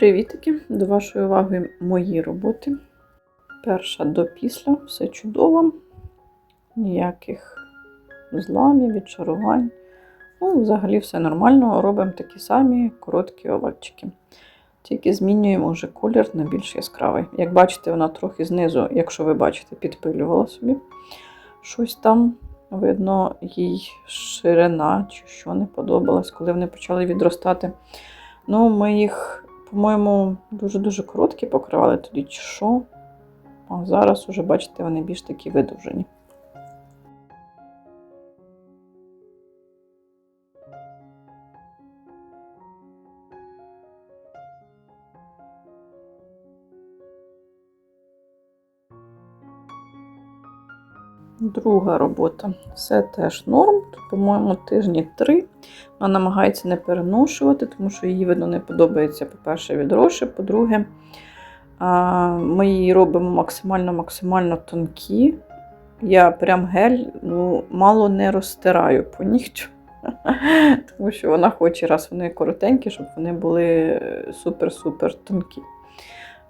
Привітики! До вашої уваги мої роботи. Перша до після, все чудово, ніяких зламів, відчарувань. Ну, взагалі все нормально. Робимо такі самі короткі овальчики. Тільки змінюємо вже колір на більш яскравий. Як бачите, вона трохи знизу, якщо ви бачите, підпилювала собі щось там. Видно, їй ширина чи що не подобалось, коли вони почали відростати. Ну, ми їх, по-моєму, дуже-дуже короткі покривали тоді, чи що. А зараз уже, бачите, вони більш такі видовжені. Друга робота. Все теж норм. По-моєму, тижні три. Вона намагається не переношувати, тому що їй, видно, не подобається, по-перше, відроші. По-друге, ми її робимо максимально-максимально тонкі. Я прям гель ну, мало не розтираю по нігтю. Тому що вона хоче, раз вони коротенькі, щоб вони були супер-супер тонкі.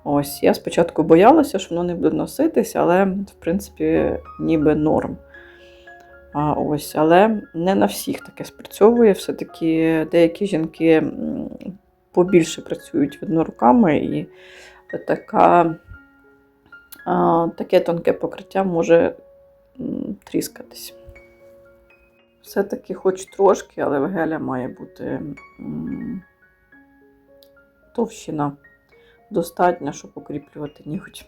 Ось, я спочатку боялася, що воно не буде носитись, але, в принципі, ніби норм. А, ось, Але не на всіх таке спрацьовує. Все-таки деякі жінки побільше працюють видно руками, і така, а, таке тонке покриття може тріскатись. Все-таки хоч трошки, але в геля має бути товщина достатня, щоб укріплювати ніготь.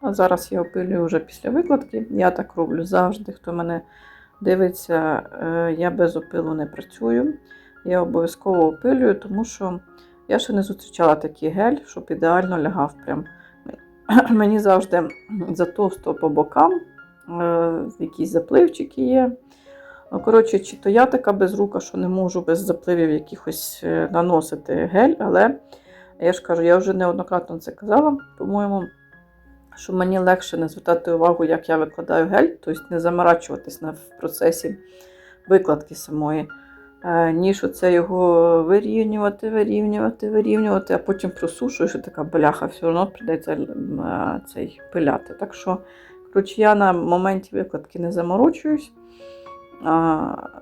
А зараз я опилюю вже після викладки. Я так роблю завжди. Хто мене дивиться, е, я без опилу не працюю. Я обов'язково опилюю, тому що я ще не зустрічала такий гель, щоб ідеально лягав. Прям. Мені завжди затовсто по бокам, е, якісь запливчики є. Ну, коротше, чи то я така безрука, що не можу без запливів якихось е, наносити гель, але я ж кажу, я вже неоднократно це казала, по-моєму, що мені легше не звертати увагу, як я викладаю гель, тобто не заморачуватись на, в процесі викладки самої, е, ніж оце його вирівнювати, вирівнювати, вирівнювати, а потім просушуєш, і така бляха, все одно прийдеться е, цей пиляти. Так що, коротше, я на моменті викладки не заморочуюсь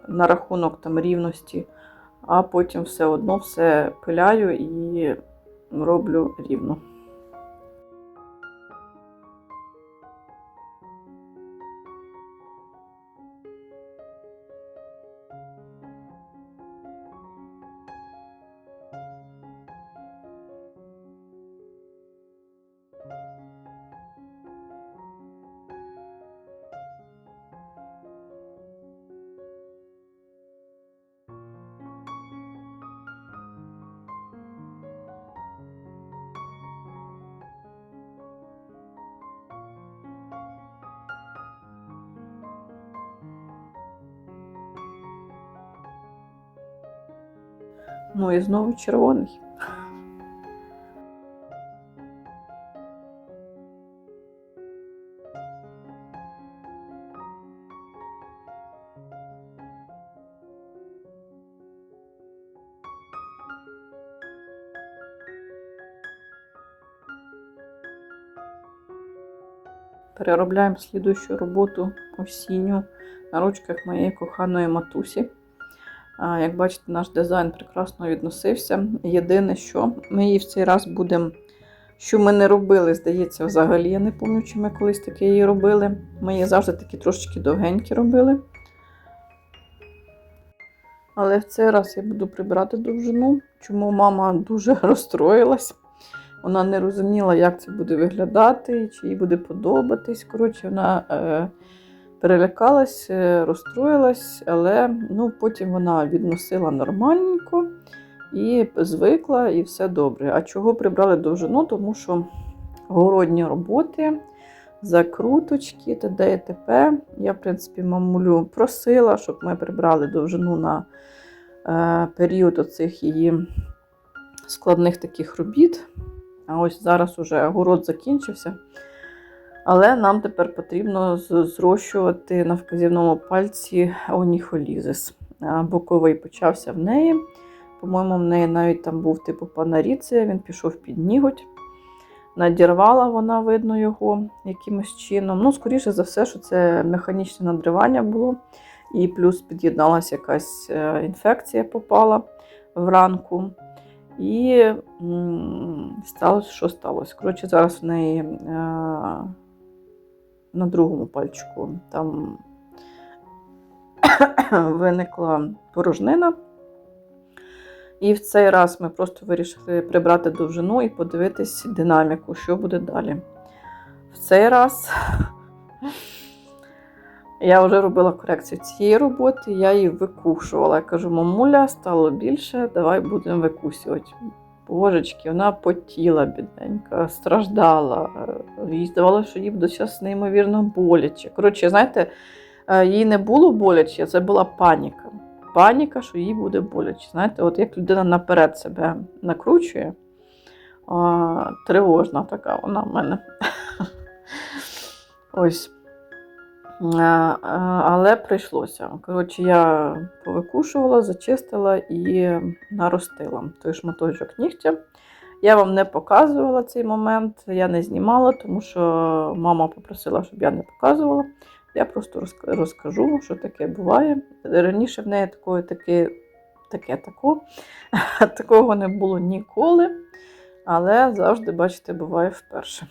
на рахунок там рівності, а потім все одно все пиляю і роблю рівно. Ну і знову червоний. Переробляємо слідущу роботу осінню на ручках моєї коханої матусі. Як бачите, наш дизайн прекрасно відносився. Єдине, що ми її в цей раз будемо, що ми не робили, здається, взагалі. Я не пам'ятаю, чи ми колись таке її робили. Ми її завжди такі трошечки довгенькі робили. Але в цей раз я буду прибирати довжину, чому мама дуже розстроїлась. Вона не розуміла, як це буде виглядати, чи їй буде подобатись. Коротше, вона. Е перелякалась, е, розстроїлась, але ну, потім вона відносила нормальненько і звикла, і все добре. А чого прибрали довжину? Тому що городні роботи, закруточки, т.д. і т.п. Я, в принципі, мамулю просила, щоб ми прибрали довжину на е, період оцих її складних таких робіт. А ось зараз уже город закінчився. Але нам тепер потрібно зрощувати на вказівному пальці оніхолізис. Боковий почався в неї. По-моєму, в неї навіть там був типу панаріція, він пішов під ніготь. Надірвала вона, видно, його якимось чином. Ну, скоріше за все, що це механічне надривання було. І плюс під'єдналася якась е, інфекція, попала вранку. І м, сталося, що сталося. Коротше, зараз в неї е, на другому пальчику там виникла порожнина. І в цей раз ми просто вирішили прибрати довжину і подивитись динаміку, що буде далі. В цей раз я вже робила корекцію цієї роботи, я її викушувала. Я кажу, мамуля, стало більше, давай будемо викусювати. Божечки, вона потіла, бідненька, страждала. е, Їй здавалося, що їй зараз неймовірно боляче. Коротше, знаєте, е, їй не було боляче, це була паніка. Паніка, що їй буде боляче. Знаєте, от як людина наперед себе накручує, тривожна така вона в мене. Ось. Але прийшлося. Коротше, я повикушувала, зачистила і наростила той шматочок нігтя. Я вам не показувала цей момент, я не знімала, тому що мама попросила, щоб я не показувала. Я просто розкажу, що таке буває. Раніше в неї такої, таке, таке тако. такого не було ніколи, але завжди, бачите, буває вперше.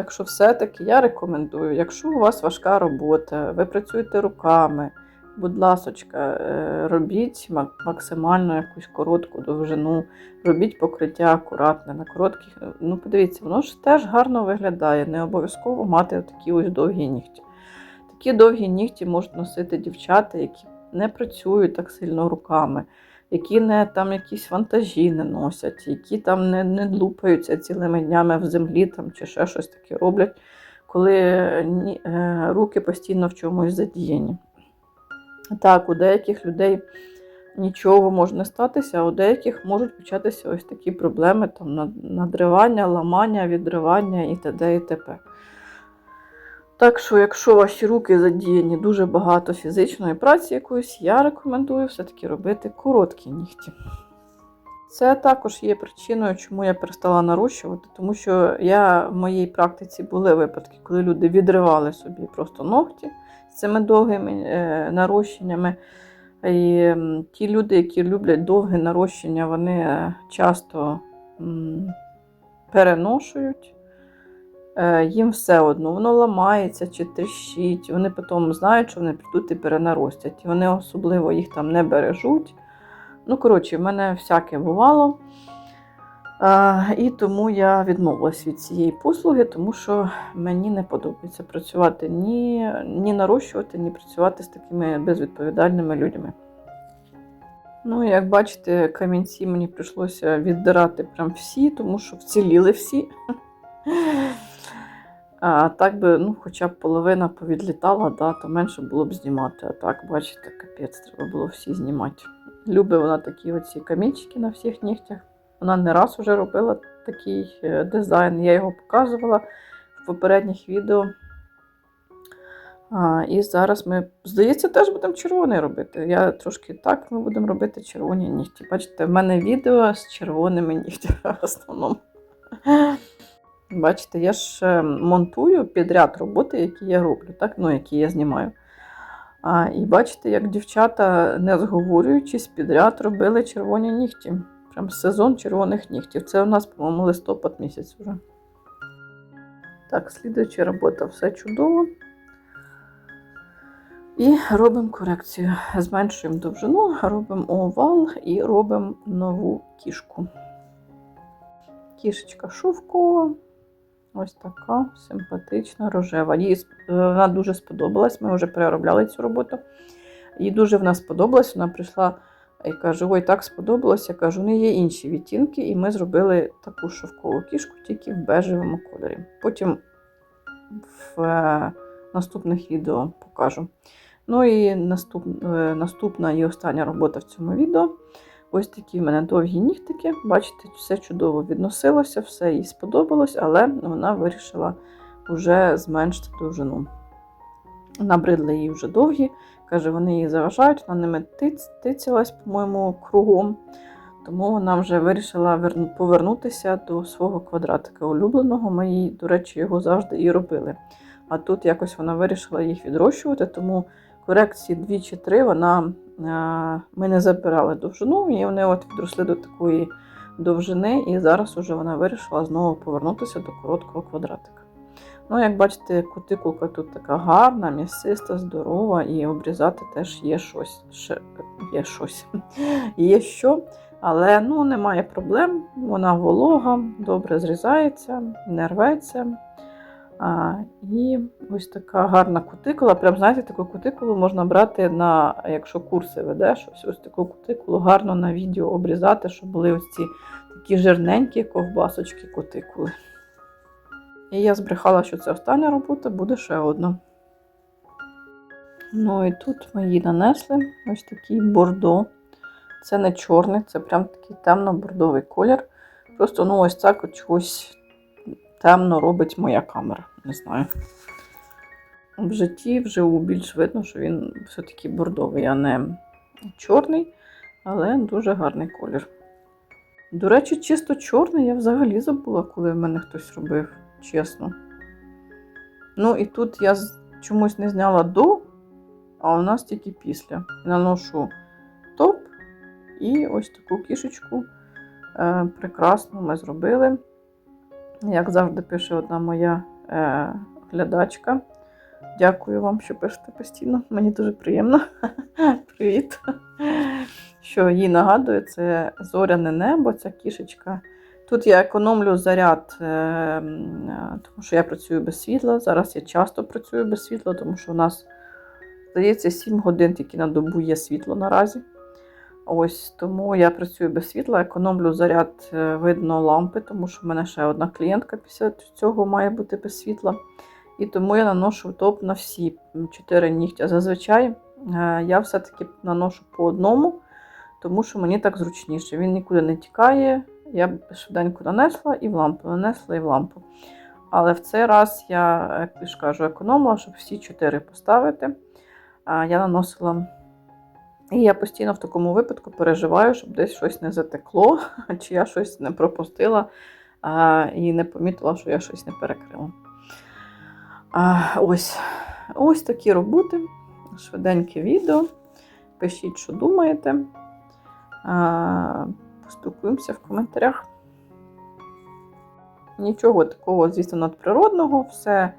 Так що, все-таки я рекомендую, якщо у вас важка робота, ви працюєте руками, будь ласочка, е, робіть максимально якусь коротку довжину, робіть покриття акуратне на коротких. Ну, подивіться, воно ж теж гарно виглядає. Не обов'язково мати такі ось довгі нігті. Такі довгі нігті можуть носити дівчата, які не працюють так сильно руками, які не там якісь вантажі не носять, які там не, не лупаються цілими днями в землі там, чи ще щось таке роблять, коли ні, е, руки постійно в чомусь задіяні. Так, у деяких людей нічого може не статися, а у деяких можуть початися ось такі проблеми: там, надривання, ламання, відривання і т.д. і т.п. Так що, якщо ваші руки задіяні дуже багато фізичної праці якоїсь, я рекомендую все-таки робити короткі нігті. Це також є причиною, чому я перестала нарощувати, тому що я в моїй практиці були випадки, коли люди відривали собі просто ногті з цими довгими е, нарощеннями. І ті люди, які люблять довге нарощення, вони е, часто переношують. Е, Їм все одно, воно ламається чи тріщить. Вони потім знають, що вони підуть і перенаростять. І вони особливо їх там не бережуть. Ну, коротше, в мене всяке бувало. І тому я відмовилась від цієї послуги, тому що мені не подобається працювати ні, ні нарощувати, ні працювати з такими безвідповідальними людьми. Ну, як бачите, камінці мені прийшлося віддирати прям всі, тому що вціліли всі. А так би, ну, хоча б половина повідлітала, да, то менше було б знімати. А так, бачите, капець, треба було всі знімати. Любить вона такі оці камінчики на всіх нігтях. Вона не раз вже робила такий е, дизайн. Я його показувала в попередніх відео. А, і зараз ми, здається, теж будемо червоний робити. Я трошки так, ми будемо робити червоні нігті. Бачите, в мене відео з червоними нігтями в основному. Бачите, я ж е, монтую підряд роботи, які я роблю, так? ну, які я знімаю. А, і бачите, як дівчата, не зговорюючись, підряд робили червоні нігті. Прям сезон червоних нігтів. Це у нас, по-моєму, листопад місяць вже. Так, слідуюча робота, все чудово. І робимо корекцію. Зменшуємо довжину, робимо овал і робимо нову кішку. Кішечка шовкова. Ось така симпатична, рожева. Їй е, вона дуже сподобалась. Ми вже переробляли цю роботу. Їй дуже вона сподобалась. Вона прийшла і каже: Ой, так сподобалось. Я кажу, ну є інші відтінки, і ми зробили таку шовкову кішку тільки в бежевому кольорі. Потім в е, наступних відео покажу. Ну і е, наступна і остання робота в цьому відео. Ось такі в мене довгі нігтики. Бачите, все чудово відносилося, все їй сподобалось, але вона вирішила вже зменшити довжину. Набридли їй вже довгі Каже, вони їй заважають, вона ними тиць, тицялась, по-моєму, кругом. Тому вона вже вирішила повернутися до свого квадратика улюбленого. Ми їй, до речі, його завжди і робили. А тут якось вона вирішила їх відрощувати, тому корекції 2 чи 3 вона, е, ми не забирали довжину, і вони от відросли до такої довжини, і зараз уже вона вирішила знову повернутися до короткого квадратика. Ну, як бачите, кутикулка тут така гарна, м'ясиста, здорова, і обрізати теж є щось. Ще, є щось. Є що, але ну, немає проблем. Вона волога, добре зрізається, не рветься. А, і ось така гарна кутикула. Прям, знаєте, таку кутикулу можна брати на, якщо курси ведеш, ось, ось таку кутикулу гарно на відео обрізати, щоб були ось ці такі жирненькі ковбасочки кутикули. І я збрехала, що це остання робота, буде ще одна. Ну і тут ми її нанесли ось такий бордо. Це не чорний, це прям такий темно-бордовий колір. Просто ну ось так от чогось темно робить моя камера. Не знаю. В житті вживу більш видно, що він все-таки бордовий, а не чорний, але дуже гарний колір. До речі, чисто чорний я взагалі забула, коли в мене хтось робив, чесно. Ну і тут я чомусь не зняла до, а у нас тільки після. Наношу топ і ось таку кішечку. Е, прекрасно ми зробили. Як завжди пише одна моя е, глядачка. Дякую вам, що пишете постійно. Мені дуже приємно. Привіт. Що їй нагадує, це зоряне небо, ця кішечка. Тут я економлю заряд, е, тому що я працюю без світла. Зараз я часто працюю без світла, тому що у нас, здається, 7 годин тільки на добу є світло наразі. Ось тому я працюю без світла, економлю заряд е, видно лампи, тому що в мене ще одна клієнтка після цього має бути без світла. І тому я наношу топ на всі 4 нігтя. Зазвичай е, я все-таки наношу по одному, тому що мені так зручніше. Він нікуди не тікає. Я швиденько нанесла і в лампу, нанесла і в лампу. Але в цей раз я, як ж кажу, економила, щоб всі 4 поставити. Я наносила. І я постійно в такому випадку переживаю, щоб десь щось не затекло, чи я щось не пропустила а, і не помітила, що я щось не перекрила. А, ось. ось такі роботи. Швиденьке відео. Пишіть, що думаєте. А, Поспілкуємося в коментарях. Нічого такого, звісно, надприродного, все.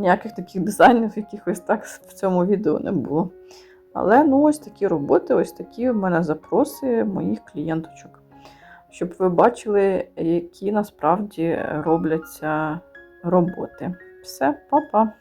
Ніяких таких дизайнів, якихось так в цьому відео не було. Але ну, ось такі роботи, ось такі в мене запроси моїх клієнточок. Щоб ви бачили, які насправді робляться роботи. Все, па-па!